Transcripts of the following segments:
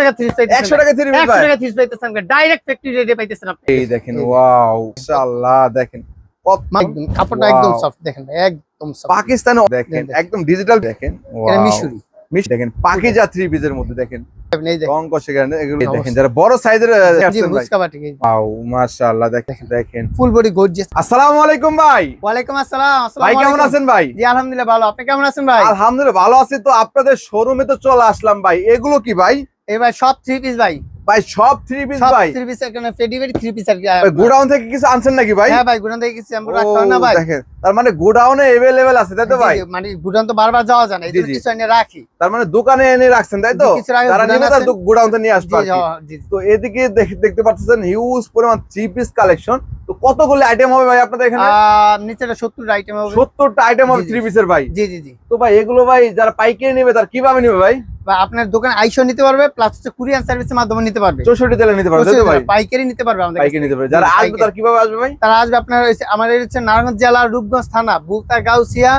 টাকা 30 পাইতেছেন 100 টাকা থ্রি পিস 100 টাকা 30 পাইতেছেন ডাইরেক্ট ফ্যাক্টরি রেটে পাইতেছেন আপনি। এই দেখেন ওয়াও মাশাআল্লাহ দেখেন। কাপড়টা একদম সফট দেখেন একদম সফট পাকিস্তানে দেখেন দেখেন। একদম ডিজিটাল দেখেন এটা মিশরি। দেখেন পাকিজা থ্রি পিসের মধ্যে দেখেন। দেখেন রং কষে গেলেন এগুলো অবশ্যই। দেখেন যারা বড় সাইজের জি মুস্কা বাটিক ওয়াও মাশাআল্লাহ দেখেন দেখেন ফুল বডি গর্জিয়াস আসসালামু আলাইকুম ভাই। ওয়ালাইকুম আসসালাম ভাই কেমন আছেন ভাই? জি আলহামদুলিল্লাহ ভালো। আপনি কেমন আছেন ভাই? আলহামদুলিল্লাহ ভালো আছি। তো আপনাদের শোরুমে তো চলে আসলাম ভাই। এগুলো কি ভাই? এবার সব থ্রি পিস ভাই। ভাই সব থ্রি পিস ভাই। থ্রি পিস এখানে ফেডি ফেডি থ্রি পিস আর কি ভাই গোডাউন থেকে কিছু আনছেন নাকি ভাই? হ্যাঁ ভাই গুণান থেকে কিছু আমরা ও, রাখতে হয় না ভাই। দেখেন তার মানে গোডাউনে এভেলেবেল আছে তাই তো ভাই? মানে গুণান তো বারবার যাওয়া যায় না এই। কিছু এনে রাখি। তার মানে দোকানে এনে রাখছেন তাই তো? তারা গোডাউন নিবে তার গোডাউন থেকে নিয়ে আসবে। হ্যাঁ, জি তো এদিকে দেখ- দেখতে পাচ্ছেন হিউজ পরিমাণ থ্রি পিস কালেকশন তো কতগুলো আইটেম হবে ভাই আপনাদের এখানে? নিচেটা 70 আইটেম হবে। সত্তরটা আইটেম হবে। থ্রি পিসের ভাই। জি জি জি। তো ভাই এগুলো ভাই যারা পাইকারি নেবে তার কীভাবে নেবে ভাই? বা আপনার দোকানে আইসো নিতে পারবে প্লাস হচ্ছে কুরিয়ার সার্ভিসের মাধ্যমে নিতে পারবে। চৌষট্টি তেলে নিতে পারবে পাইকারি নিতে পারবে আমাদের পাইকারি নিতে পারবে। যারা আসবে পাইকারি। কীভাবে আসবে ভাই? তারা আসবে আপনার আমাদের হচ্ছে নারায়ণগঞ্জ জেলা রূপগঞ্জ থানা বুকতা গাউসিয়া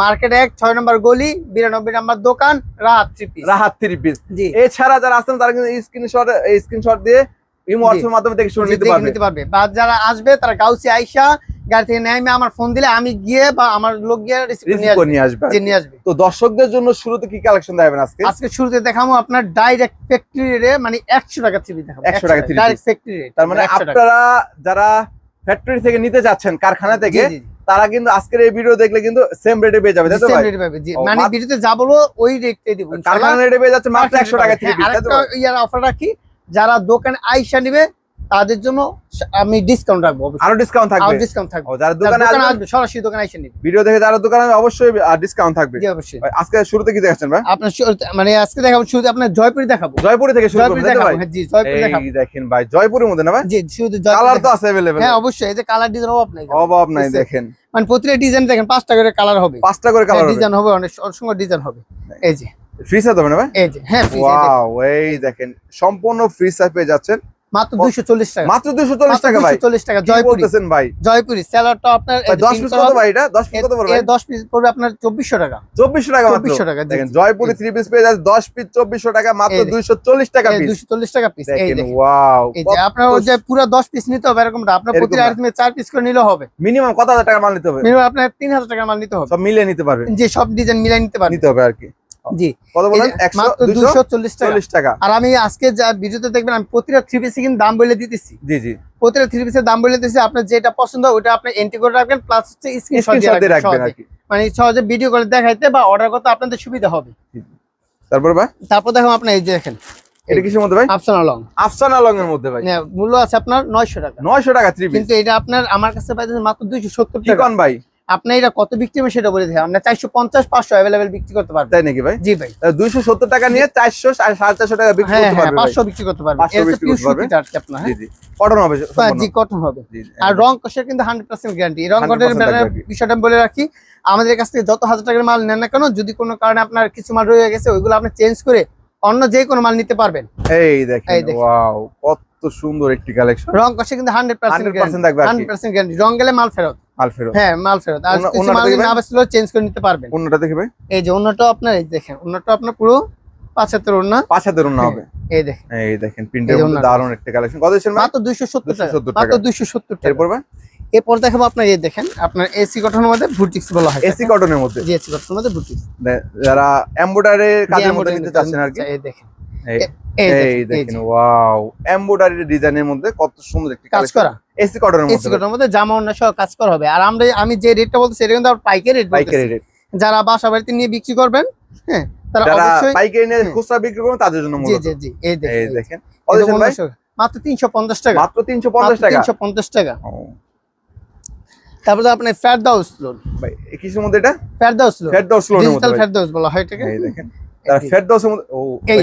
মার্কেট এক ছয় নম্বর গলি বিরানব্বই নম্বর দোকান রাত three piece Rahat three piece জি। এছাড়া যারা আসছেন তারা কিন্তু স্ক্রিনশট স্ক্রিনশট দিয়ে ইমো। হোয়াটসঅ্যাপের মাধ্যমে দেখে শুনে নিতে পারবে। বা যারা আসবে তারা গাউসিয়া আইসা গাড়ি থেকে নেমে আমার ফোন দিলে আমি গিয়ে বা আমার লোক গিয়ে নিয়ে আসবে নিয়ে আসবে। জি। নিয়ে তো দর্শকদের জন্য শুরুতে কি কালেকশন আজকে? আজকে শুরুতে দেখাবো আপনার ডাইরেক্ট ফ্যাক্টরি রে মানে একশো টাকা থ্রি দেখাবো। 100 টাকা piece। ডাইরেক্ট ফ্যাক্টরি রেট তার মানে আপনারা যারা ফ্যাক্টরি থেকে নিতে যাচ্ছেন কারখানা থেকে তারা কিন্তু আজকের এই ভিডিও দেখলে কিন্তু সেম রেটে পেয়ে যাবে তাই তো ভাই? ও, মানে ভিডিওতে যা বলব ওই রেটে দিব কারখানা রেটে পেয়ে যাচ্ছে মাত্র একশো টাকা থ্রি হ্যাঁ, আরেকটা ইয়ার অফার রাখি যারা দোকানে আইসা নিবে তাদের জন্য আমি ডিসকাউন্ট রাখবো অবশ্যই। আরো ডিসকাউন্ট আরো থাকবে ডিসকাউন্ট থাকবে ও, যারা যারা দোকানে দোকানে আসবে আসবে সরাসরি দোকানে আইসা নিবে ভিডিও দেখে যারা দোকানে আসবে, অবশ্যই ডিসকাউন্ট থাকবে জি অবশ্যই ভাই, আজকে শুরুতে কি দেখাচ্ছেন ভাই আপনার শুরুতে- মানে আজকে দেখাবো শুধু আপনার জয়পুরি দেখাবো জয়পুরি থেকে শুরু জয়পুরি করবেন তাই তো দেখাবো ভাই হ্যাঁ, জি জয়পুরি দেখাবো এই দেখেন ভাই জয়পুরের মধ্যে না ভাই জি শুধু কালার জয়পুরি তো আছে अवेलेबल হ্যাঁ অবশ্যই এই যে কালার ডিজাইন অভাব নাই অভাব নাই বুঝছেন? দেখেন মানে প্রতিটা ডিজাইন দেখেন পাঁচটা করে কালার হবে পাঁচটা করে কালার হবে ডিজাইন হবে অনেক অসংখ্য ডিজাইন হবে এই যে ফ্রি সাইজ হবে না ভাই এই যে হ্যাঁ free size দেখেন। ওয়াও এই দেখেন সম্পূর্ণ ফ্রি সাইজ পেয়ে যাচ্ছেন মাত্র 240 টাকা। মাত্র 240 টাকা ভাই। 240 টাকা কি জয়পুরি। বলতেছেন ভাই? জয়পুরি। স্যালাডটা আপনার ভাই 10 পিস কত ভাই এটা? 10 পিস কত পড়বে 10 পিস পড়বে আপনার 2400 টাকা। 2400 টাকা মাত্র। 2400 টাকা দেখেন জি, জয়পুরি 3 পিস পেয়ে যাচ্ছে 10 পিস 2400 টাকা মাত্র এই দেখেন। 240 টাকা এই পিস 240 টাকা পিস এই দেখেন দেখেন। ওয়াও এই যে আপনার ওই যে পুরো 10 পিস নিতে হবে এরকম না। আপনার প্রতি না। আইটেমে 4 পিস করে নিলেও হবে। মিনিমাম কত হাজার টাকা মাল নিতে হবে? মিনিমাম আপনার 3000 টাকার মাল নিতে হবে। সব মিলিয়ে নিতে পারবে। যে সব ডিজাইন মিলাই নিতে পারবেন নিতে হবে আর কি। জি। কত বলেন? যে 100 মাত্র 240 টাকা। 240 টাকা। আর আমি আজকে যা ভিডিওতে দেখবেন আমি প্রতিটা থ্রি পিসে কিন্তু দাম বলে দিতেছি। জি জি। প্রতিটা থ্রি পিসের দাম বলে দিতেছি আপনার যেটা পছন্দ হয় ওটা আপনি এন্ট্রি করে রাখবেন প্লাস হচ্ছে স্ক্রিনশট স্ক্রিনশট দিয়ে দিয়ে রাখবেন রাখবেন আর কি। মানে সহজে ভিডিও করে দেখাইতে বা অর্ডার করতে আপনাদের সুবিধা হবে। তারপর ভাই? তারপর দেখো আপনি এই যে দেখেন। এটা কিসের মধ্যে ভাই? আফসানা লং। আফসানা লং এর মধ্যে ভাই। মূল্য আছে আপনার নয়শো টাকা। 900 টাকা 3 পিস কিন্তু এটা আপনার আমার কাছে পাইতেছে মাত্র দুইশো সত্তর কি টাকা। কোন ভাই? আপনি এটা কত বিক্রি হবে সেটা বলে দেয় আমরা চারশো পঞ্চাশ পাঁচশো অ্যাভেলেবেল বিক্রি করতে পারবেন। তাই নাকি ভাই? জি ভাই। দুইশো সত্তর টাকা নিয়ে চারশো সাড়ে চারশো টাকা বিক্রি হ্যাঁ করতে হ্যাঁ পারবে। পাঁচশো বিক্রি করতে পারবেন। 500 এটা বিক্রি পিওর করতে পারবে। সুতিটা আর কি আপনার জি হ্যাঁ? জি কটন হবে। জি কটন হবে। জি, আর রং কষের কিন্তু হান্ড্রেড পার্সেন্ট গ্যারান্টি রং 100% কটের বিষয়টা বলে রাখি আমাদের কাছ থেকে যত হাজার টাকার মাল নেন না কেন যদি কোনো কারণে আপনার কিছু মাল রয়ে গেছে ওইগুলো আপনি চেঞ্জ করে অন্য যে কোনো মাল নিতে পারবেন। এই দেখেন। ওয়াও কত সুন্দর একটি কালেকশন রং কষে কিন্তু হান্ড্রেড পার্সেন্ট 100% থাকবে আর কি। হান্ড্রেড পার্সেন্ট গ্যারান্টি রং গেলে মাল ফেরত। মাল ফেরত। হ্যাঁ মাল ফেরত। আর কিছু মাল না বেসলে চেঞ্জ করে নিতে পারবেন। অন্যটা দেখে ভাই এই যে অন্যটা আপনার এই দেখেন অন্যটা আপনার পুরো পাঁচাত্তর অন্য পাঁচ হাতের অন্য হবে। এই দেখেন। এই দেখেন প্রিন্টের মধ্যে। দারুণ একটা কালেকশন কত দিচ্ছেন মাত্র দুইশো সত্তর টাকা। 270 মাত্র টাকা। দুইশো সত্তর টাকা। এরপর এরপর দেখাবো আপনার এই দেখেন আপনার এসি গঠনের মধ্যে বুটিক্স বলা হয়। এসি কটনের মধ্যে? জি এসি গঠনের মধ্যে বুটিক্স যারা এমব্রয়ডারি কাজের মধ্যে নিতে চাচ্ছেন আর কি। এই দেখেন। এই- এই এই দেখেন, এই দেখেন ওয়াও। এমব্রয়ডারি ডিজাইনের মধ্যে কত সুন্দর একটি কাজ করা। এসি কটনের এসি মধ্যে মধ্যে জামা অন্য সহ কাজ করা হবে। আর আমরা আমি যে রেটটা বলছি সেটা কিন্তু আমরা পাইকারি রেট পাইকারি রেট যারা বাসা বাড়িতে নিয়ে বিক্রি করবেন হ্যাঁ তারা অবশ্যই পাইকারি নিয়ে খুচরা বিক্রি করবেন তাদের জন্য জি জি জি এই এই দেখেন। দেখেন। দিচ্ছেন ভাই? মাত্র তিনশো পঞ্চাশ টাকা। মাত্র 350 টাকা? তিনশো পঞ্চাশ টাকা। ও, তারপরে আপনার ফেরদাউস লোন ভাই কিসের মধ্যে এটা? ফেরদাউস লোন ফেরদৌস লোনের মধ্যে ডিজিটাল। ফেরদাউস বলা হয় এটাকে। এই দেখেন।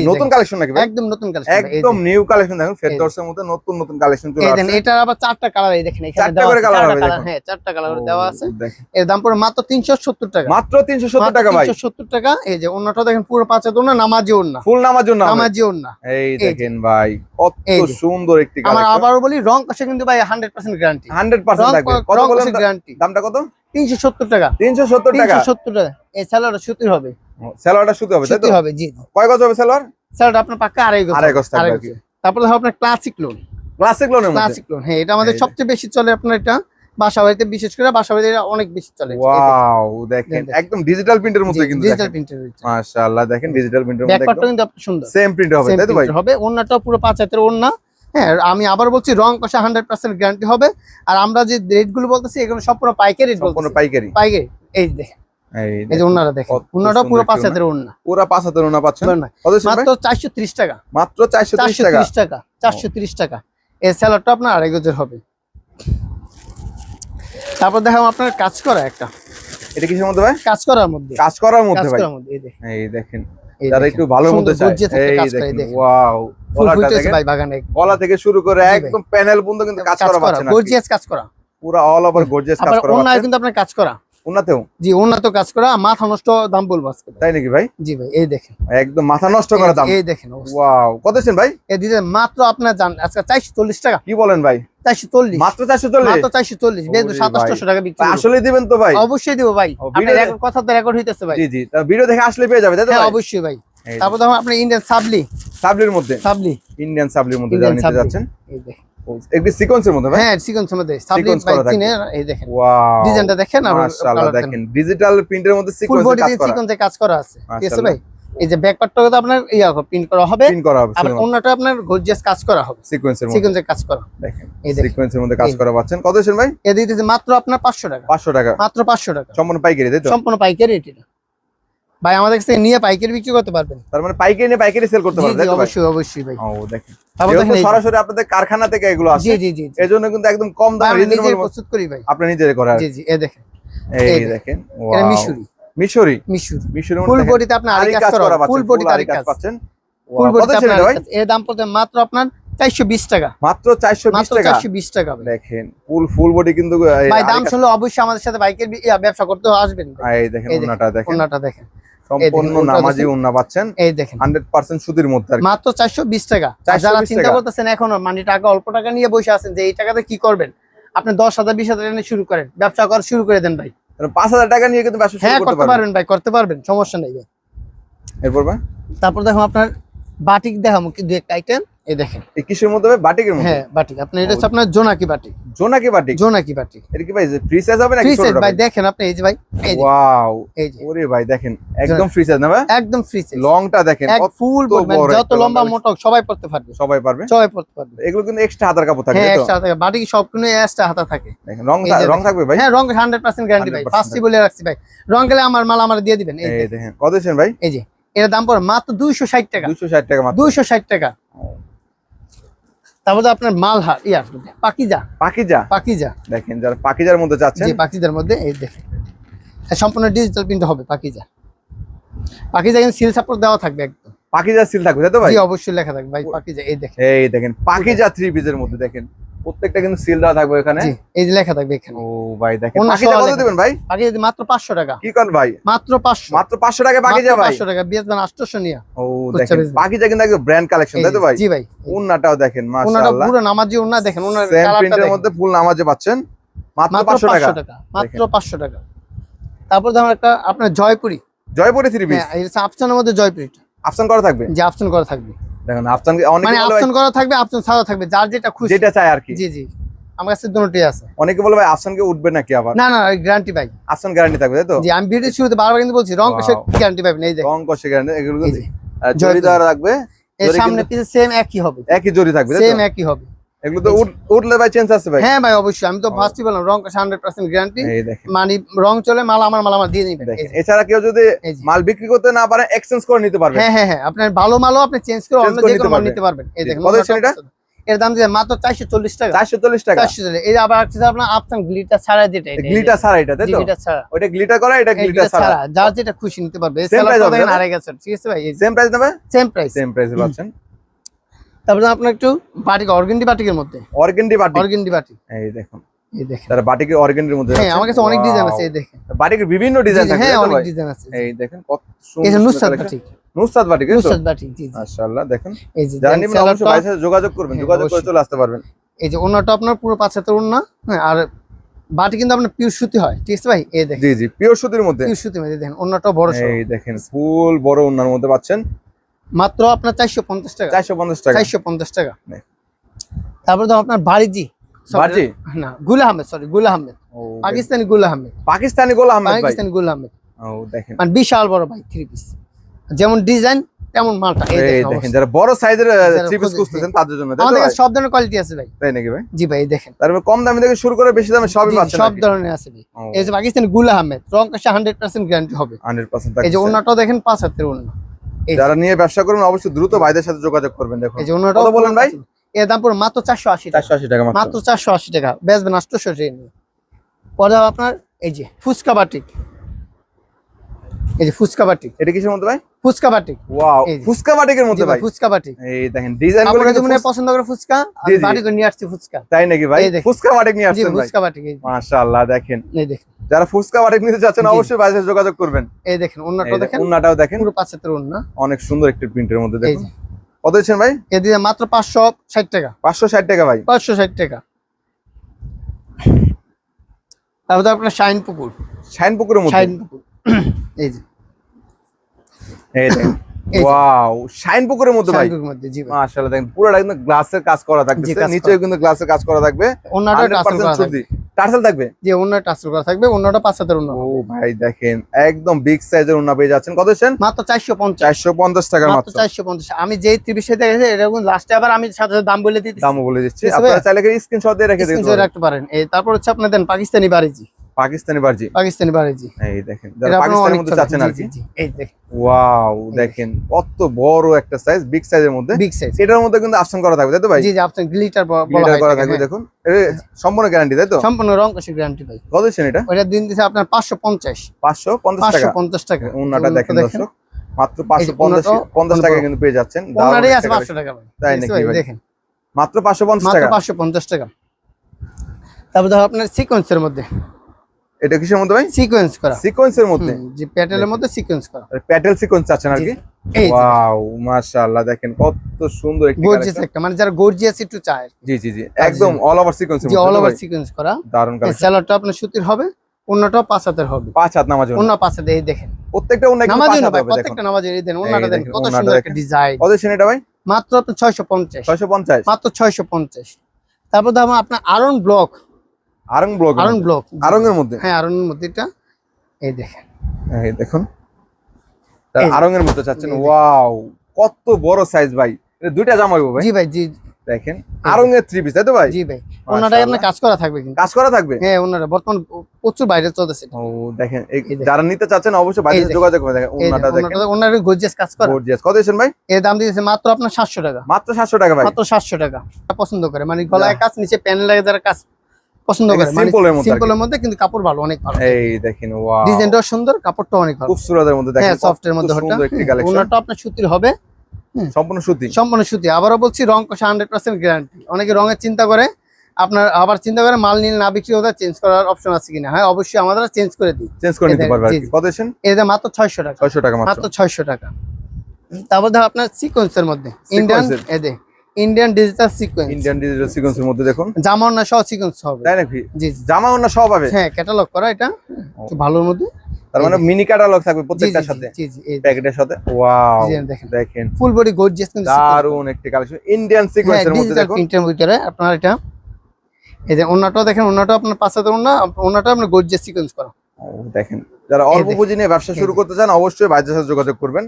নতুন কালেকশন নাকি একদম নতুন কালেকশন একদম নিউ কালেকশন দেখুন ফেরদৌসের মধ্যে নতুন নতুন কালেকশন চলে আসছে। এটার আবার চারটা কালার এই দেখেন এখানে চারটা করে চারটা হবে, হ্যাঁ চারটা কালার দেওয়া আছে। দেখেন। এর দাম পড়ে মাত্র 370 টাকা। মাত্র 370 টাকা ভাই। 370 টাকা এই যে অন্যটা দেখেন পুরো পাঁচা দোনা নামাজি ওন্না ফুল নামার জন্য হবে। নামাজি ওন্না এই দেখেন ভাই কত সুন্দর একটি আমার আবারও বলি রং কষে কিন্তু ভাই 100% গ্যারান্টি 100% থাকবে কত বলেন গ্যারান্টি দামটা কত? 370 টাকা। 370 টাকা। 370 টাকা। এই স্যালাডটা সুতির হবে। স্যালোয়ারটা শুতে হবে তাই তো? হবে জি। কয় গজ হবে স্যালোয়ার স্যালাড আপনার পাক্কা আড়াই গজ আড়াই গজ থাকবে তারপর দেখো আপনার ক্লাসিক লোন ক্লাসিক লোনের মধ্যে? ক্লাসিক লোন হ্যাঁ এটা আমাদের সবচেয়ে বেশি চলে আপনার এটা। বাসা বাড়িতে বিশেষ করে বাসা বাড়িতে অনেক বেশি চলে। ওয়াও দেখেন। একদম ডিজিটাল প্রিন্টের মধ্যে কিন্তু ডিজিটাল প্রিন্টের মাশাআল্লাহ দেখেন ডিজিটাল প্রিন্টের মধ্যে ব্যাকপার্টটা কিন্তু আপনার সুন্দর। সেম প্রিন্ট হবে তাই তো ভাই? হবে ওন্নাটাও পুরো পাঁচ হাতের ওন্না হ্যাঁ আমি আবার বলছি রং কষা হান্ড্রেড পার্সেন্ট গ্যারান্টি হবে। আর আমরা যে রেটগুলো বলতেছি এগুলো সব পুরো পাইকারি পাইকারি। পাইকারি। এই দেখেন। এই এই যে দেখেন। দেখেন। কত পুরো পাঁচ ওড়না। হাতের ওন্না পুরো পাঁচ হাতের ওনা পাচ্ছেন? না, কত ছিল ভাই? মাত্র চারশো ত্রিশ টাকা। মাত্র চারশো টাকা? ত্রিশ টাকা চারশো ত্রিশ টাকা। এই স্যালাডটা আপনার আড়াই গজের হবে। তারপর দেখাম আপনার কাজ করা একটা। এটা কিসের মধ্যে ভাই? কাজ করার মধ্যে। কাজ করার মধ্যে ভাই। এই দেখেন। এই দেখেন এই যারা একটু ভালো সুন্দর মধ্যে চায় এই কাজ করা, এই দেখেন দেখেন। ওয়াও গলাটা দেখেন। ভাই বাগানে। গলা থেকে শুরু করে একদম প্যানেল পর্যন্ত কিন্তু কাজ করা পাচ্ছেন গর্জিয়াস কাজ করা। পুরো অল ওভার গর্জিয়াস কাজ করা ওনায় কিন্তু আপনার কাজ করা। ওনাতেও জি ওনা কাজ করা মাথা নষ্ট দাম বলব আজকে। তাই নাকি ভাই? জি ভাই এই দেখেন। একদম মাথা নষ্ট করা দাম। এই- এই দেখেন ওয়াও কত দিচ্ছেন ভাই? এই দিতে মাত্র আপনার জান আজকে চারশো চল্লিশ টাকা। কি বলেন ভাই? মাত্র মাত্র বেশ বিক্রি। আসলে দিবেন তো ভাই। অবশ্যই দিব ভাই। আপনার কথা তো রেকর্ড হইতেছে ভাই। জি জি ভিডিও দেখে আসলে পেয়ে যাবে তাই তো হ্যাঁ অবশ্যই ভাই। তারপর আপনার ইন্ডিয়ান সাবলি। সাবলির মধ্যে? সাবলি। ইন্ডিয়ান সাবলির মধ্যে যারা নিতে যাচ্ছেন। এই দেখেন। একটি সিকোয়েন্সের মধ্যে হ্যাঁ সিকোয়েন্স মধ্যে। কিনে এই দেখেন। ওয়াও ডিজাইনটা দেখেন মাশাআল্লাহ দেখেন। ডিজিটাল প্রিন্টের মধ্যে সিকোয়েন্সে কাজ করা। সিকোয়েন্সে কাজ করা আছে। ঠিক আছে ভাই? এই যে তো আপনার ইয়া প্রিন্ট করা হবে। প্রিন্ট করা হবে আবার অন্যটা আপনার গর্জিয়াস কাজ করা হবে। সিকোয়েন্সের মধ্যে। কাজ করা দেখেন এই সিকোয়েন্সের মধ্যে কাজ। করা পাচ্ছেন। কত দিচ্ছেন ভাই? এ দিতেছে মাত্র আপনার পাঁচশো টাকা। 500 টাকা। মাত্র পাঁচশো টাকা। সম্পূর্ণ পাইকারি তাই তো? সম্পূর্ণ পাইকারি এটা ভাই আমাদের কাছে নিয়ে পাইকারি বিক্রি করতে পারবেন। তার মানে পাইকারি নিয়ে পাইকারি সেল করতে পারবেন অবশ্যই অবশ্যই ভাই। ও দেখেন। সরাসরি আপনাদের কারখানা থেকে এগুলো আসে। জি জি জি। এই কিন্তু একদম কম দামে নিজে প্রস্তুত করি ভাই। আপনি নিজের করা জি জি এ দেখেন। এই এই দেখেন এটা মিশরি। মিশরি? মিশরি। মিশরি ফুল বডিতে আপনার আরি কাজ করা ফুল আরি পাচ্ছেন। ফুল বডিতে। এর দাম মাত্র আপনার 420 টাকা। মাত্র 420 মাত্র টাকা? 420 টাকা দেখেন ফুল ফুল বডি কিন্তু ভাই দাম শুনলে অবশ্যই আমাদের সাথে বাইকের ব্যবসা করতে আসবেন। এই দেখেন দেখেন, দেখেন। সম্পূর্ণ নামাজি দেখেন। পাচ্ছেন। এই দেখেন। 100% সুতির মধ্যে। মাত্র 420 টাকা। আর 420 যারা চিন্তা করতেছেন এখন মানে টাকা অল্প টাকা নিয়ে বসে আছেন যে এই টাকাতে কি করবেন? আপনি 10000 20000 টাকা নিয়ে শুরু করেন। ব্যবসা করা শুরু করে দেন ভাই। তাহলে 5000 টাকা নিয়ে কিন্তু ব্যবসা শুরু হ্যাঁ করতে পারবেন। ভাই করতে পারবেন সমস্যা নেই ভাই। এরপর ভাই? তারপর দেখো আপনার বাটিক দেখাবো কি দু একটা আইটেম এই দেখেন। এই কিসের মধ্যে বাটিকের মধ্যে? হ্যাঁ বাটিক। আপনার এটা হচ্ছে আপনার জোনাকি বাটিক। জোনাকি বাটিক? জোনাকি বাটিক। এটা কি ভাই ফ্রি সাইজ হবে নাকি ফ্রি সাইজ ভাই দেখেন আপনি এই যে ভাই এই যে। ওয়াও এই যে। ওরে ভাই দেখেন একদম ফ্রি সাইজ না ভাই? একদম ফ্রি সাইজ লংটা দেখেন এক ফুল বড় যত লম্বা মোটক সবাই পড়তে পারবে। সবাই পারবে? সবাই পড়তে পারবে। এগুলো কিন্তু এক্সট্রা হাতার কাপড় থাকে হ্যাঁ এক্সট্রা থাকে বাটিক সব কোনো এক্সট্রা হাতা থাকে। দেখেন রং রং থাকবে ভাই? হ্যাঁ রং 100% গ্যারান্টি ভাই। 100% ফার্স্টই বলে রাখছি ভাই। রং গেলে আমার মাল আমার দিয়ে দিবেন এই দেখেন কত দিচ্ছেন ভাই? এই যে। এর দাম পড়ে মাত্র 260 টাকা। 260 টাকা মাত্র। 260 টাকা। তারপর আপনার মালহার ইয়ার পাকিজা। পাকিজা? পাকিজা। দেখেন যারা পাকিজার মধ্যে যাচ্ছেন। জি পাকিজার মধ্যে এই দেখেন। সম্পূর্ণ ডিজিটাল প্রিন্ট হবে পাকিজা। পাকিজা কিন্তু সিল সাপোর্ট দেওয়া থাকবে একদম। পাকিজা সিল থাকবে তাই তো ভাই? জি অবশ্যই লেখা থাকবে ভাই পাকিজা এই দেখেন। এই দেখেন পাকিজা থ্রি পিসের মধ্যে দেখেন। প্রত্যেকটা কিন্তু সিল দেওয়া থাকবে এখানে। এই যে লেখা থাকবে এখানে। ও ভাই দেখেন। কত দিবেন ভাই? পাকিজা মাত্র 500 টাকা। কি ভাই? মাত্র 500 মাত্র 500 টাকা পাকিজা ভাই। 500 টাকা বিএসবান 800 নিয়া। ও দেখেন। পাকিজা কিন্তু একদম ব্র্যান্ড কালেকশন তাই তো ভাই? জি ভাই। দেখেন ওনাটা মাশাআল্লাহ। পুরো নামাজি দেখেন ওনার কালারটা মধ্যে ফুল নামাজে পাচ্ছেন। মাত্র মাত্র 500 টাকা। মাত্র 500 টাকা। তারপর ধরুন একটা আপনার জয়পুরি। জয়পুরি থ্রি পিস হ্যাঁ আফসানের মধ্যে জয়পুরিটা। আফসান করা থাকবে? যে আফসান করা থাকবে। দেখেন আফসান অনেক মানে আফসান করা থাকবে আফসান ছাড়া থাকবে যার যেটা খুশি। যেটা চাই আর কি। জি জি। আমার কাছে দুটোই আছে। অনেকে বলে ভাই আফসানকে উঠবে নাকি আবার? না না গ্যারান্টি ভাই। আফসান গ্যারান্টি থাকবে তাই তো? জি আমি ভিডিও শুরুতে বারবার কিন্তু বলছি রং কষে. গ্যারান্টি পাবেন এই দেখুন রং কষে গ্যারান্টি এগুলো জয়পুরি। দেওয়া। থাকবে এর সামনে পিছে সেম একই হবে। একই জরি থাকবে সেম একই হবে। এগুলো তো উঠলে ভাই চেঞ্জ আছে ভাই। হ্যাঁ ভাই অবশ্যই। আমি তো ফার্স্টই বললাম রং কষে হান্ড্রেড পার্সেন্ট গ্যারান্টি মানে রং চলে মাল আমার মাল আমার দিয়ে যে, এছাড়া কেউ যদি মাল বিক্রি করতে না পারে এক্সচেঞ্জ করে নিতে পারবে হ্যাঁ হ্যাঁ হ্যাঁ। আপনার ভালো মালও আপনি চেঞ্জ করে অন্য যে কোনো মাল নিতে পারবেন। এই দেখেন কত এটা? এর দাম দিয়ে মাত্র চারশো চল্লিশ টাকা। চারশো চল্লিশ টাকা। চারশো চল্লিশ। এই আবার আসছে আপনার আপসান গ্লিটার ছাড়া যেটা এটা, গ্লিটার ছাড়া এটা তাই তো? গ্লিটার ছাড়া। ওইটা গ্লিটার করা এটা গ্লিটার ছাড়া। যার যেটা খুশি নিতে পারবে। Same price হবে? আড়াই গেছে ঠিক আছে ভাই সেম প্রাইস নেবে? সেম প্রাইস সেম প্রাইসে পাচ্ছেন। তারপরে আপনার একটু বাটিক অর্গেন্ডি বাটিকের মধ্যে। Organdie batik? Organdie batik. এই দেখুন। এই দেখেন। তারা বাটিকের অর্গেন্ডির মধ্যে হ্যাঁ আমার কাছে অনেক ডিজাইন আছে এই দেখেন। বাটিকের বিভিন্ন ডিজাইন থাকে হ্যাঁ অনেক ডিজাইন আছে। এই দেখেন কত যে Nusrat batik. Nusrat batik Nusrat batik জি মাশাআল্লাহ দেখেন। এই যে দেখেন অবশ্যই সাথে যোগাযোগ করবেন হ্যাঁ, যোগাযোগ করে চলে আসতে পারবেন। এই যে ওনাটা আপনার পুরো পাঁচ হাতের হ্যাঁ আর বাটি কিন্তু আপনার পিওর সুতি হয় ঠিক আছে ভাই? এই দেখেন। জি জি পিওর সুতির মধ্যে। পিওর সুতি মধ্যে দেখেন ওনাটা বড় এই দেখেন ফুল বড় ওনার মধ্যে পাচ্ছেন। মাত্র আপনার চারশো পঞ্চাশ টাকা। চারশো পঞ্চাশ টাকা। চারশো পঞ্চাশ টাকা। তারপরে তো আপনার বাড়িজি বাড়িজি? না গুল আহমেদ সরি গুল আহমেদ। পাকিস্তানি গুল আহমেদ। পাকিস্তানি গোল আহমেদ পাকিস্তানি গুল আহমেদ। ও দেখেন। মানে বিশাল বড় ভাই থ্রি পিস যেমন ডিজাইন তেমন মালটা। এই দেখেন যারা বড় সাইজের থ্রি পিস খুঁজতেছেন তাদের জন্য আমাদের কাছে সব ধরনের কোয়ালিটি আছে ভাই। তাই নাকি ভাই? জি ভাই দেখেন। তারপরে কম দামি থেকে শুরু করে বেশি দামে সবই পাচ্ছেন সব ধরনের আছে ভাই। এই যে পাকিস্তানি গুল আহমেদ রং কাশে হান্ড্রেড পার্সেন্ট গ্যারান্টি হবে। 100% এই যে। দেখেন পাঁচ হাতের যে- যারা নিয়ে ব্যবসা করবেন অবশ্যই দ্রুত ভাইদের সাথে যোগাযোগ করবেন দেখুন। এই যে অন্যটাও কত বলেন ভাই? এর দাম পড়ে মাত্র চারশো আশি টাকা। 480 টাকা মাত্র। চারশো আশি টাকা। বেচবেন আটশোশো পরে আপনার এই যে ফুচকা বাটিক এই যে ফুচকা বাটিক। এটা কিসের মধ্যে ভাই? ফুচকা বাটিক। ওয়াও ফুচকা বাটিকের মধ্যে ভাই, ফুচকা বাটিক। এই দেখেন ডিজাইনগুলো কিন্তু যেমন পছন্দ করে ফুচকা আমি জি। বাটিক নিয়ে আসছি ফুচকা। তাই নাকি ভাই? ফুচকা বাটিক নিয়ে আসছেন ভাই? ফুচকা বাটিক মাশাআল্লাহ দেখেন। এই দেখেন। যারা ফুচকা বাটিক নিতে চাচ্ছেন অবশ্যই সাথে যোগাযোগ করবেন। এই দেখেন এই দেখেন উন্নাটাও দেখেন। পুরো পাঁচ হাতের অনেক সুন্দর একটি প্রিন্টের মধ্যে দেখুন। কত দিচ্ছেন ভাই? এদিকে মাত্র পাঁচশো ষাট টাকা। পাঁচশো ষাট টাকা ভাই। পাঁচশো ষাট টাকা। তারপরে আপনার শাইন পুকুর। শাইন পুকুরের মধ্যে? শাইন পুকুর। এই যে। এই দেখেন। ওয়াও শাইন পুকুরের মধ্যে ভাই। মধ্যে জি ভাই। মাশাআল্লাহ দেখেন পুরোটা কিন্তু গ্লাসের কাজ করা থাকবে নিচেও কিন্তু গ্লাসের কাজ করা থাকবে। টাসেল করা থাকবে। টার্সেল থাকবে? অন্য টাসেল করা থাকবে হাতের ও ভাই দেখেন একদম বিগ সাইজের পেয়ে যাচ্ছেন। কত দিচ্ছেন? মাত্র চারশো পঞ্চাশ। চারশো পঞ্চাশ টাকার মাত্র মাত্র। চারশো পঞ্চাশ। আমি যেই ত্রিশে দেখেছি এরকম লাস্টে আবার আমি সাথে সাথে দাম বলে দিতে দামও বলে দিচ্ছি। আপনারা চাইলে স্ক্রিনশট দিয়ে রেখে পারেন। রাখতে পারেন। এই তারপর হচ্ছে আপনার দেন পাকিস্তানি বাড়িজি পাকিস্তানি বার্জি পাকিস্তানি বাড়িজি এই দেখেন পাকিস্তানের মধ্যে চাচ্ছেন আর কি? এই দেখেন। ওয়াও দেখেন কত বড় একটা সাইজ বিগ সাইজের মধ্যে। বিগ সাইজ এটার মধ্যে কিন্তু আসন করা থাকবে তাই তো ভাই? জি জি আপনার গ্লিটার বলা হয় করা থাকবে হ্যাঁ। দেখুন। সম্পূর্ণ গ্যারান্টি তাই তো? সম্পূর্ণ রং কষি গ্যারান্টি ভাই। কত দিচ্ছেন এটা? ওইটা দিন দিছে আপনার পাঁচশো পঞ্চাশ। পাঁচশো পঞ্চাশ পাঁচশো টাকা পঞ্চাশ টাকা। উন্নাটা দেখেন দর্শক মাত্র পাঁচশো যে পঞ্চাশ উন্নাটাও পঞ্চাশ অনেক টাকা কিন্তু পেয়ে যাচ্ছেন। ওনারই আছে collection। পাঁচশো টাকা ভাই। তাই নাকি ভাই? দেখেন। মাত্র পাঁচশো পঞ্চাশ মাত্র টাকা। পাঁচশো পঞ্চাশ টাকা। তারপর ধর আপনার সিকোয়েন্সের মধ্যে। এটা কিসের মধ্যে ভাই? সিকোয়েন্স করা। সিকোয়েন্সের মধ্যে? যে প্যাটেলের মধ্যে সিকোয়েন্স করা। প্যাটেল সিকোয়েন্স চাচ্ছেন আর কি ওয়াও মাশাআল্লাহ দেখেন কত সুন্দর একটি গর্জিয়াস একটা মানে যারা গর্জিয়াস একটু চায় জি জি জি একদম অল ওভার সিকোয়েন্সের যে অল ওভার? সিকোয়েন্স করা। দারুণ কালেকশন স্যালাডটা আপনার সুতির হবে অন্যটাও পাঁচ হাতের হবে। পাঁচ হাত নামাজ অন্য পাঁচ হাতে এই দেখেন। প্রত্যেকটা অন্য নামাজ হবে প্রত্যেকটা নামাজের এই দেন অন্যটা দেন দেখেন, কত সুন্দর একটা ডিজাইন কত এটা ভাই? মাত্র আপনার ছয়শো পঞ্চাশ। ছয়শো পঞ্চাশ। মাত্র ছয়শো পঞ্চাশ। তারপর ধরুন আপনার Aarong block Aarong block Aarong block. Aarong এর মধ্যে? হ্যাঁ মধ্যে এটা এই দেখেন। এই দেখুন। আরং এর মধ্যে চাচ্ছেন। ওয়াও কত বড় সাইজ ভাই। এটা দুইটা জামা হইবো ভাই। জি ভাই জি। দেখেন আরং এর থ্রি পিস তাই তো ভাই? জি ভাই। ওনাটাই আপনার কাজ করা থাকবে কিন্তু। কাজ করা থাকবে? হ্যাঁ ওনারা বর্তমান প্রচুর বাইরে চলতেছে ও দেখেন। যারা নিতে চাচ্ছেন অবশ্যই বাইরে যোগাযোগ করে দেখেন ওনাটা দেখেন। ওনার গর্জিয়াস কাজ করা। গর্জিয়াস কত দিয়েছেন ভাই? এর দাম দিয়েছে মাত্র আপনার সাতশো টাকা। মাত্র সাতশো টাকা ভাই। মাত্র সাতশো টাকা। পছন্দ করে। মানে গলায় কাজ নিচে প্যানেল লাগে যারা কাজ পছন্দ করে। মানে simple এর মধ্যে সিম্পলের মধ্যে কিন্তু কাপড় ভালো অনেক ভালো। এই দেখেন ওয়াও ডিজাইনটাও সুন্দর অনেক ভালো। মধ্যে দেখেন হ্যাঁ সফটের মধ্যে হটা সুন্দর একটি কালেকশন ওনারটা আপনার সুতির হবে। সম্পূর্ণ সুতি। সম্পূর্ণ সুতি। আবারও বলছি রং কষা হান্ড্রেড পার্সেন্ট গ্যারান্টি অনেকে রঙের চিন্তা করে আপনার আবার চিন্তা করে মাল নিলে না বিক্রি হতে চেঞ্জ করার অপশন আছে কিনা? হ্যাঁ অবশ্যই আমাদের চেঞ্জ করে দিই। চেঞ্জ করে নিতে পারবে কত দিয়েছেন? এটা মাত্র ছয়শো টাকা। ছয়শো টাকা মাত্র। মাত্র ছয়শো টাকা। তারপর ধর আপনার সিকোয়েন্সের মধ্যে। Indian. এদে Indian digital sequence Indian digital সিকোয়েন্সের মধ্যে দেখুন। জামার না সহ সিকোয়েন্স হবে। তাই নাকি? জি জামা অন্য সব পাবে? হ্যাঁ ক্যাটালগ করা এটা। ভালোর মধ্যে। তার মানে মিনি ক্যাটালগ থাকবে প্রত্যেকটার সাথে? জি জি এই প্যাকেটের সাথে? ওয়াও জি, দেখেন। দেখেন। ফুল বডি গর্জিয়াস কিন্তু দারুণ একটি কালেকশন ইন্ডিয়ান সিকোয়েন্সের মধ্যে দেখুন। প্রিন্টের ভিতরে আপনার এটা। এই যে ওনাটাও দেখেন ওনাটাও আপনার পাঁচাতে ওনা ওনাটাও আপনার গর্জিয়াস সিকোয়েন্স করা। দেখেন। যারা অল্প পুঁজি নিয়ে ব্যবসা শুরু করতে চান অবশ্যই বাইরের সাথে যোগাযোগ করবেন।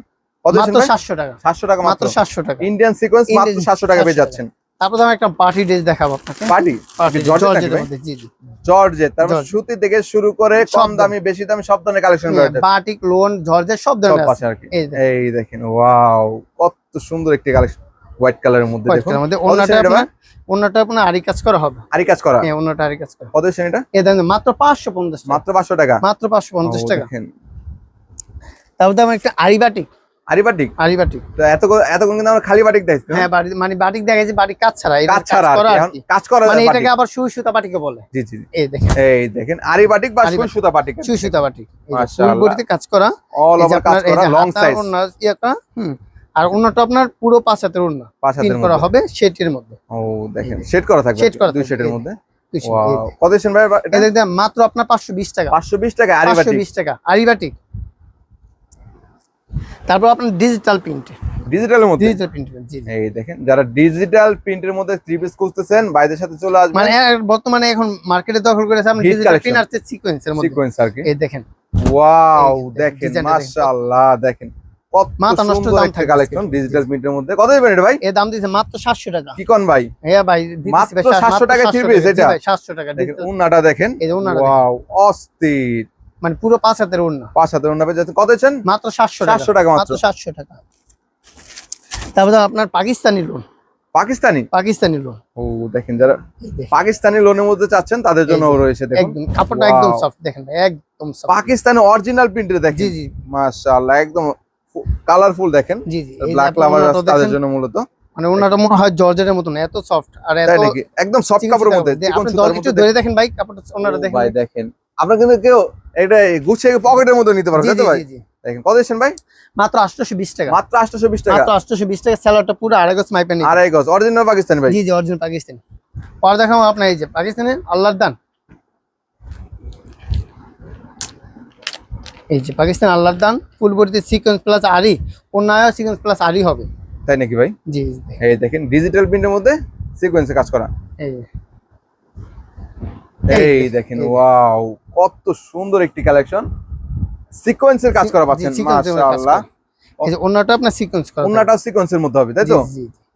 মাত্র টাকা। সাতশো টাকা মাত্র। মাত্র সাতশো টাকা। ইন্ডিয়ান সিকোয়েন্স মাত্র Indian সাতশো টাকা পেয়ে যাচ্ছেন তারপর আমি একটা পার্টি ড্রেস দেখাবো আপনাকে। পার্টি পার্টি জর্জেট থাকবে? জি জি। জর্জেট তারপর সুতি থেকে শুরু করে সব কম দামি বেশি দামি সব ধরনের কালেকশন করা বাটিক লোন সব ধরনের পাশে আছে। এই দেখেন। ওয়াও কত সুন্দর একটি কালেকশন হোয়াইট কালারের মধ্যে দেখুন। ওনাটা আপনার ওনাটা আপনার আরি কাজ করা হবে। আরি কাজ করা। হ্যাঁ ওনাটা আরি কাজ করা। কত সেন্ট এটা দেখেন মাত্র পাঁচশো পঞ্চাশ টাকা। মাত্র পাঁচশো টাকা। মাত্র পাঁচশো পঞ্চাশ ও, টাকা। দেখেন। তারপর দাম একটা আরি বাটিক আরি বাটিক? আরি বাটিক। তো এত এতক্ষণ কিন্তু আমরা খালি বাটিক দেখছি হ্যাঁ বাড়ি মানে বাটিক কাজ ছাড়া। কাজ ছাড়া করা। কাজ মানে এটাকে আবার সুই সুতা বাটিকে বলে। জি জি জি। এই দেখেন। এই দেখেন আরি বাটিক বা সুই বাটিক। সুতা বাটিক সুই সুতা বাটিক। ফুল বডিতে কাজ করা। অল ওভার কাজ করা লং সাইজ ওড়না হুম। আর ওনাটা আপনার পুরো পাঁচ হাতের ওড়না। পাঁচ হাতের করা হবে সেটির মধ্যে। ও দেখেন সেট করা থাকবে করা দুই মধ্যে। কত ভাই এটা? মাত্র আপনার পাঁচশো বিশ টাকা। 520 টাকা আরি পাঁচশো বাটিক। বিশ টাকা। আরিবাটিক তারপর আপনার ডিজিটাল প্রিন্ট ডিজিটালের মধ্যে? ডিজিটাল প্রিন্ট জি। এই দেখেন যারা ডিজিটাল প্রিন্টের মধ্যে থ্রি পিস খুঁজতেছেন বাইদের সাথে চলে আসবেন। মানে বর্তমানে এখন মার্কেটে দখল করেছে ডিজিটাল. প্রিন্ট আর সিকোয়েন্সের মধ্যে। সিকোয়েন্স আর কি। এই দেখেন। ওয়াও দেখেন। মাশাআল্লাহ মাথা নষ্ট দাম কালেকশন ডিজিটাল প্রিন্টের মধ্যে। কত দিবেন এটা ভাই? এর দাম দিয়েছে মাত্র সাতশো টাকা। কি কোন ভাই? হ্যাঁ ভাই মাত্র 700 এটা? সাতশো টাকা দেখেন দেখেন। উন্নাটা দেখেন। ওয়াও অস্থির। মানে পুরো পাঁচ হাতের ওড়না। পাঁচ হাতের উন্না পেয়ে কত দিচ্ছেন? মাত্র সাতশো 700 টাকা মাত্র। সাতশো টাকা। তারপরে আপনার পাকিস্তানি লোন পাকিস্তানি? পাকিস্তানি লোন ও দেখেন যারা পাকিস্তানি লোনের মধ্যে চাচ্ছেন তাদের জন্য রয়েছে দেখুন। একদম কাপড়টা একদম সফট দেখেন একদম। পাকিস্তানি অরিজিনাল প্রিন্টের জি দেখেন। জি মাশাআল্লাহ একদম কালারফুল দেখেন। জি জি ব্ল্যাক লাভার তাদের জন্য মূলত। মানে ওনাটা মনে হয় জর্জেটের মতন এত সফট আর এত একদম সফট কাপড়ের মধ্যে আপনি দল কিছু ধরে দেখেন। ভাই কাপড়টা ওনাটা দেখেন। ভাই দেখেন। আপনারা কিন্তু কেউ এটা গুছিয়ে পকেটের মধ্যে নিতে পারবেন জি, তাই ভাই। দেখেন কত দিচ্ছেন ভাই? মাত্র আটশোশো বিশ টাকা। মাত্র 820 টাকা। মাত্র আটশোশো বিশ টাকা স্যালাডটা পুরো আড়াই গজ মাইপেন আড়াই গজ অরিজিনাল পাকিস্তানি ভাই। জি জি অরিজিনাল পাকিস্তান। পরে দেখাবো আপনার এই যে পাকিস্তানের আল্লাহর দান। এই যে পাকিস্তান আল্লাহর দান ফুল বডিতে সিকোয়েন্স প্লাস আরি অন্যায় সিকোয়েন্স প্লাস আরি হবে। তাই নাকি ভাই? জি। এই দেখেন ডিজিটাল প্রিন্টের মধ্যে সিকোয়েন্সে কাজ করা। এই। এই দেখেন ওয়াও কত সুন্দর একটি কালেকশন সিকোয়েন্সের কাজ করা পাচ্ছেন। মাশাআল্লাহ। এই যে আপনার সিকোয়েন্স করা উন্নাটাও সিকোয়েন্সের মধ্যে হবে তাই তো।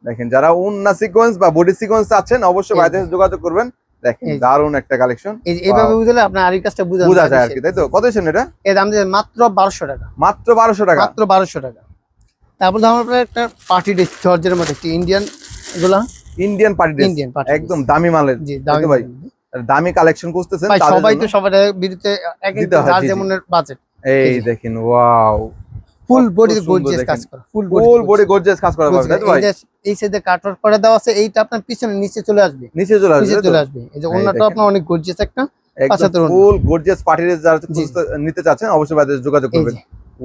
দেখেন যারা উন্না সিকোয়েন্স বা বডি সিকোয়েন্স আছেন অবশ্যই বাইরে যোগাযোগ করবেন। দেখেন। দারুণ একটা কালেকশন এইভাবে বুঝলে আপনার আরি কাজটা বুঝা বোঝা যায় আর কি তাই তো? কত দিচ্ছেন এটা? এর দাম দিয়ে মাত্র বারোশো টাকা। মাত্র বারোশো টাকা? মাত্র বারোশো টাকা। তারপর ধরুন আপনার একটা পার্টি ড্রেস জর্জের মধ্যে একটি ইন্ডিয়ান এগুলা? Indian party dress Indian party একদম দামি মালের জি দামি ভাই? দামি কালেকশন খুঁজতেছেন তাদের সবাই। তো সবার বিরুদ্ধে এক এক যার জি। বাজেট এই দেখেন ওয়াও ফুল বডি গর্জিয়াস কাজ করা ফুল ফুল বডি গর্জিয়াস কাজ করা ভাই? এই সাইডে কাটওয়ার্ক করে দেওয়া আছে এইটা আপনার পিছনে নিচে চলে আসবে। নিচে চলে আসবে নিচে চলে আসবে। এই যে দেখেন। আপনার অনেক গর্জিয়াস একটা ফুল গর্জিয়াস পার্টি ড্রেস যারা জি। নিতে চাচ্ছেন অবশ্যই বাইরে যোগাযোগ করবেন।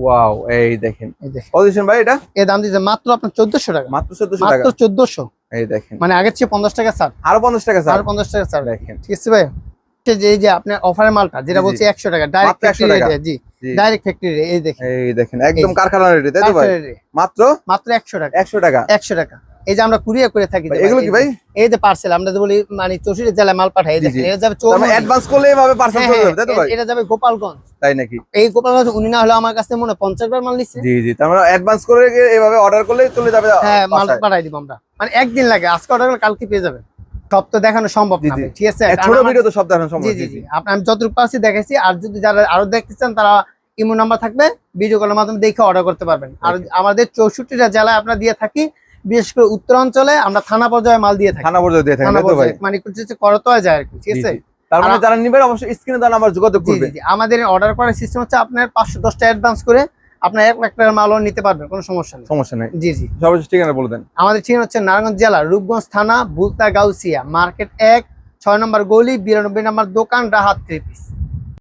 ওয়াও এই দেখেন। কত ভাই এটা? এর দাম দিচ্ছে মাত্র আপনার চোদ্দশো টাকা। মাত্র চোদ্দশো টাকা। মাত্র চোদ্দশো। এই দেখেন। মানে আগের চেয়ে পঞ্চাশ টাকা ছাড়। আরও পঞ্চাশ টাকা স্যার আরও পঞ্চাশ টাকা ছাড়। দেখেন। ঠিক আছে ভাই? এই যে যে আপনার অফারের মালটা যেটা। বলছি একশো টাকা ডাইরেক্ট মাত্র 100 ফ্যাক্টরি। রেটে জি। ডাইরেক্ট ফ্যাক্টরি রেট এই দেখেন। এই দেখেন একদম কারখানা রেডি তাই তো ভাই? মাত্র? মাত্র একশো টাকা। একশো টাকা। একশো টাকা। এই যে আমরা কুরিয়ার করে থাকি এগুলো এই কি যে- ভাই? এই যে পার্সেল আমরা যে বলি মানে চৌষট্টি জেলায় মাল পাঠাই। এটা যাবে তার মানে অ্যাডভান্স করলে এভাবে পার্সেল হ্যাঁ, চলে হ্যাঁ, যাবে তাই তো ভাই? এটা যাবে গোপালগঞ্জ। তাই নাকি? এই গোপালগঞ্জ উনি না হলে আমার কাছে মনে হয় পঞ্চাশ বার মাল নিচ্ছে। জি জি মানে অ্যাডভান্স করে এভাবে অর্ডার করলে চলে যাবে হ্যাঁ মাল পাঠাই দিব আমরা। মানে একদিন লাগে আজকে অর্ডার করলে কালকে পেয়ে যাবেন। সব তো দেখানো সম্ভব না ঠিক আছে? ছোট ভিডিও তো সব দেখানো সম্ভব জি জি জি আপনি আমি যতটুকু পারছি দেখাইছি আর যদি যারা আরও দেখতে চান তারা ইমো নাম্বার থাকবে ভিডিও কলের মাধ্যমে দেখে অর্ডার করতে পারবেন। আর আমাদের চৌষট্টিটা জেলায় আমরা দিয়ে থাকি বিশেষ করে উত্তরাঞ্চলে আমরা থানা পর্যায়ে মাল দিয়ে থাকি। থানা পর্যন্ত দিয়ে ভাই পর্যায়ে। মানে হচ্ছে করতোয়া যায় আর কি ঠিক আছে? তার মানে যারা নিবেন অবশ্যই স্ক্রিনে যোগাযোগ করবে। আমাদের অর্ডার করার সিস্টেম হচ্ছে আপনার পাঁচশো দশটা অ্যাডভান্স করে আপনার এক লাখ টাকার মালও নিতে পারবেন কোনো সমস্যা নেই। সমস্যা নেই। জি জি। ঠিকানা বলে দেন। আমাদের ঠিকানা হচ্ছে নারায়ণগঞ্জ জেলা রূপগঞ্জ থানা বুলতা গাউসিয়া মার্কেট এক ছয় নম্বর গলি বিরানব্বই নম্বর দোকান রাহাত থ্রি পিস